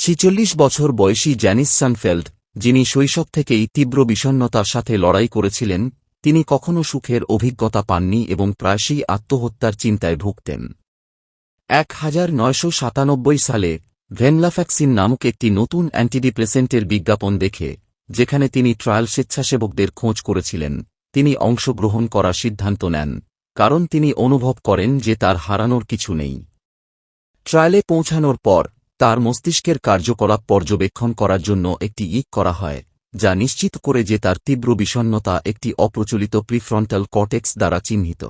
ছিচল্লিশ বছর বয়সী জ্যানিস সানফেল্ড, যিনি শৈশব থেকেই তীব্র বিষণ্নতার সাথে লড়াই করেছিলেন, তিনি কখনও সুখের অভিজ্ঞতা পাননি এবং প্রায়শই আত্মহত্যার চিন্তায় ভুগতেন। এক হাজার নয়শো সাতানব্বই সালে, ভেনলাফ্যাক্সিন নামক একটি নতুন অ্যান্টিডিপ্রেসেন্টের বিজ্ঞাপন দেখে, যেখানে তিনি ট্রায়াল স্বেচ্ছাসেবকদের খোঁজ করেছিলেন, তিনি অংশগ্রহণ করার সিদ্ধান্ত নেন, কারণ তিনি অনুভব করেন যে তার হারানোর কিছু নেই। ট্রায়ালে পৌঁছানোর পর তার মস্তিষ্কের কার্যকলাপ পর্যবেক্ষণ করার জন্য একটি ইক করা হয়, যা নিশ্চিত করে যে তার তীব্র বিষণ্নতা একটি অপ্রচলিত প্রিফ্রন্টাল কর্টেক্স দ্বারা চিহ্নিত।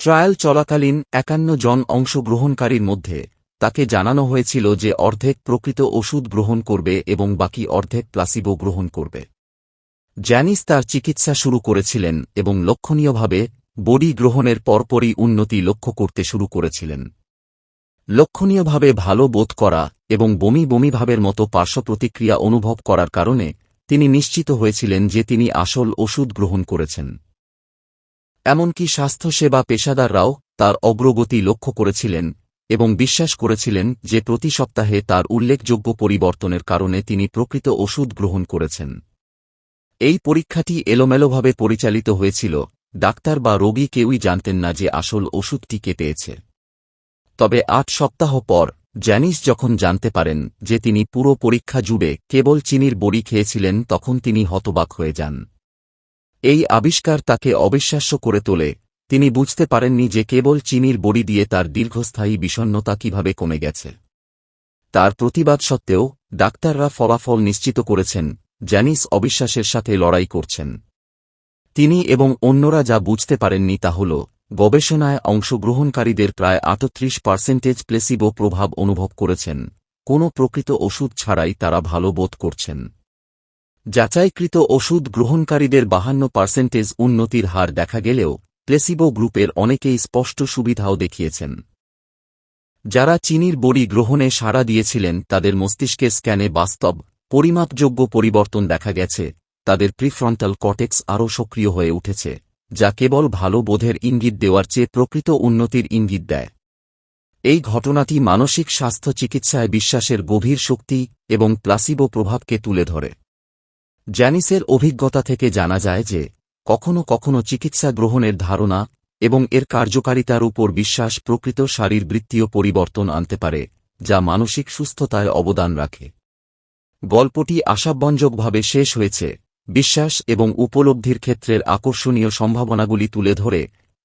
ট্রায়াল চলাকালীন একান্ন জন অংশগ্রহণকারীর মধ্যে তাকে জানানো হয়েছিল যে অর্ধেক প্রকৃত ওষুধ গ্রহণ করবে এবং বাকি অর্ধেক প্লাসিবো গ্রহণ করবে। জ্যানিস তার চিকিৎসা শুরু করেছিলেন এবং লক্ষণীয়ভাবে বডি গ্রহণের পরপরই উন্নতি লক্ষ্য করতে শুরু করেছিলেন। লক্ষণীয়ভাবে ভালো বোধ করা এবং বমি বমি ভাবের মতো পার্শ্বপ্রতিক্রিয়া অনুভব করার কারণে তিনি নিশ্চিত হয়েছিলেন যে তিনি আসল ওষুধ গ্রহণ করেছেন। এমনকি স্বাস্থ্যসেবা পেশাদাররাও তার অগ্রগতি লক্ষ্য করেছিলেন এবং বিশ্বাস করেছিলেন যে প্রতি সপ্তাহে তার উল্লেখযোগ্য পরিবর্তনের কারণে তিনি প্রকৃত ওষুধ গ্রহণ করেছেন। এই পরীক্ষাটি এলোমেলোভাবে পরিচালিত হয়েছিল, ডাক্তার বা রোগী কেউই জানতেন না যে আসল ওষুধটি কে পেয়েছে। তবে আট সপ্তাহ পর, জ্যানিস যখন জানতে পারেন যে তিনি পুরো পরীক্ষা জুড়ে কেবল চিনির বড়ি খেয়েছিলেন, তখন তিনি হতবাক হয়ে যান। এই আবিষ্কার তাকে অবিশ্বাস্য করে তোলে। তিনি বুঝতে পারেননি যে কেবল চিনির বড়ি দিয়ে তার দীর্ঘস্থায়ী বিষণ্নতা কীভাবে কমে গেছে। তার প্রতিবাদ সত্ত্বেও, ডাক্তাররা ফলাফল নিশ্চিত করেছেন, জ্যানিস অবিশ্বাসের সাথে লড়াই করছেন। তিনি এবং অন্যরা যা বুঝতে পারেননি তা হল গবেষণায় অংশগ্রহণকারীদের প্রায় আটত্রিশ পার্সেন্টেজ প্লেসিবো প্রভাব অনুভব করেছেন। কোনো প্রকৃত ওষুধ ছাড়াই তারা ভালো বোধ করছেন। যাচাইকৃত ওষুধ গ্রহণকারীদের বাহান্ন পার্সেন্টেজ উন্নতির হার দেখা গেলেও প্লেসিবো গ্রুপের অনেকেই স্পষ্ট সুবিধাও দেখিয়েছেন। যারা চিনির বড়ি গ্রহণে সাড়া দিয়েছিলেন, তাদের মস্তিষ্কে স্ক্যানে বাস্তব, পরিমাপযোগ্য পরিবর্তন দেখা গেছে। তাদের প্রিফ্রন্টাল কটেক্স আরও সক্রিয় হয়ে উঠেছে। যা কেবল ভালো বোধের ইঙ্গিত দেওয়ার চেয়ে প্রকৃত উন্নতির ইঙ্গিত দেয়। এই ঘটনাটি মানসিক স্বাস্থ্য চিকিৎসায় বিশ্বাসের গভীর শক্তি এবং প্লাসিবো প্রভাবকে তুলে ধরে। জ্যানিসের অভিজ্ঞতা থেকে জানা যায় যে, কখনো কখনো চিকিৎসা গ্রহণের ধারণা এবং এর কার্যকারিতার উপর বিশ্বাস প্রকৃত শারীরবৃত্তীয় পরিবর্তন আনতে পারে, যা মানসিক সুস্থতায় অবদান রাখে। গল্পটি আশাব্যঞ্জকভাবে শেষ হয়েছে। বিশ্বাস এবং উপলব্ধির ক্ষেত্রের আকর্ষণীয় সম্ভাবনাগুলি তুলে ধরে,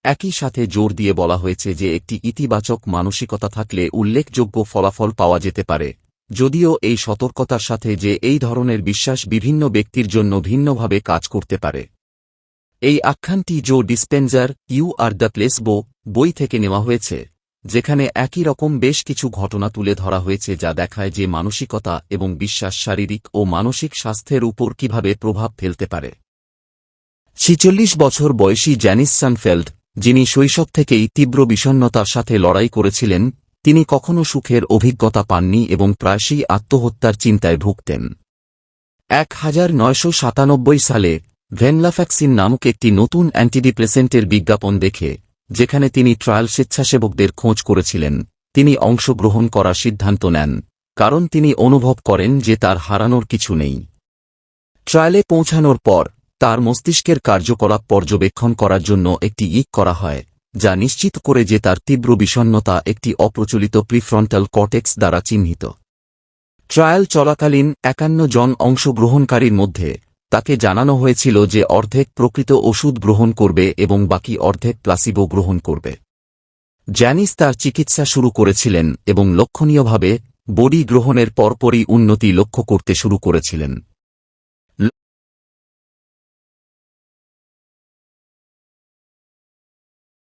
একই সাথে জোর দিয়ে বলা হয়েছে যে একটি ইতিবাচক মানসিকতা থাকলে উল্লেখযোগ্য ফলাফল পাওয়া যেতে পারে। যদিও এই সতর্কতার সাথে যে এই ধরনের বিশ্বাস বিভিন্ন ব্যক্তির জন্য ভিন্নভাবে কাজ করতে পারে। এই আখ্যানটি Joe Dispenza, you are the placebo বই থেকে নেওয়া হয়েছে। যেখানে একই রকম বেশ কিছু ঘটনা তুলে ধরা হয়েছে যা দেখায় যে মানসিকতা এবং বিশ্বাস শারীরিক ও মানসিক স্বাস্থ্যের উপর কীভাবে প্রভাব ফেলতে পারে। ছিচল্লিশ বছর বয়সী জ্যানিস সানফেল্ড, যিনি শৈশব থেকেই তীব্র বিষণ্নতার সাথে লড়াই করেছিলেন, তিনি কখনও সুখের অভিজ্ঞতা পাননি এবং প্রায়শই আত্মহত্যার চিন্তায় ভুগতেন। এক হাজার নয়শো সাতানব্বই সালে ভেনলাফ্যাক্সিন নামক একটি নতুন অ্যান্টিডিপ্রেসেন্টের বিজ্ঞাপন দেখে যেখানে তিনি ট্রায়াল স্বেচ্ছাসেবকদের খোঁজ করেছিলেন, তিনি অংশগ্রহণ করার সিদ্ধান্ত নেন, কারণ তিনি অনুভব করেন যে তার হারানোর কিছু নেই। ট্রায়ালে পৌঁছানোর পর, তার মস্তিষ্কের কার্যকলাপ পর্যবেক্ষণ করার জন্য একটি ইক করা হয়, যা নিশ্চিত করে যে তার তীব্র বিষণ্নতা একটি অপ্রচলিত প্রিফ্রন্টাল কর্টেক্স দ্বারা চিহ্নিত। ট্রায়াল চলাকালীন একান্ন জন অংশগ্রহণকারীর মধ্যে তাকে জানানো হয়েছিল যে অর্ধেক প্রকৃত ওষুধ গ্রহণ করবে এবং বাকি অর্ধেক প্লাসিবো গ্রহণ করবে। জ্যানিস তার চিকিৎসা শুরু করেছিলেন এবং লক্ষণীয়ভাবে বডি গ্রহণের পরপরই উন্নতি লক্ষ্য করতে শুরু করেছিলেন।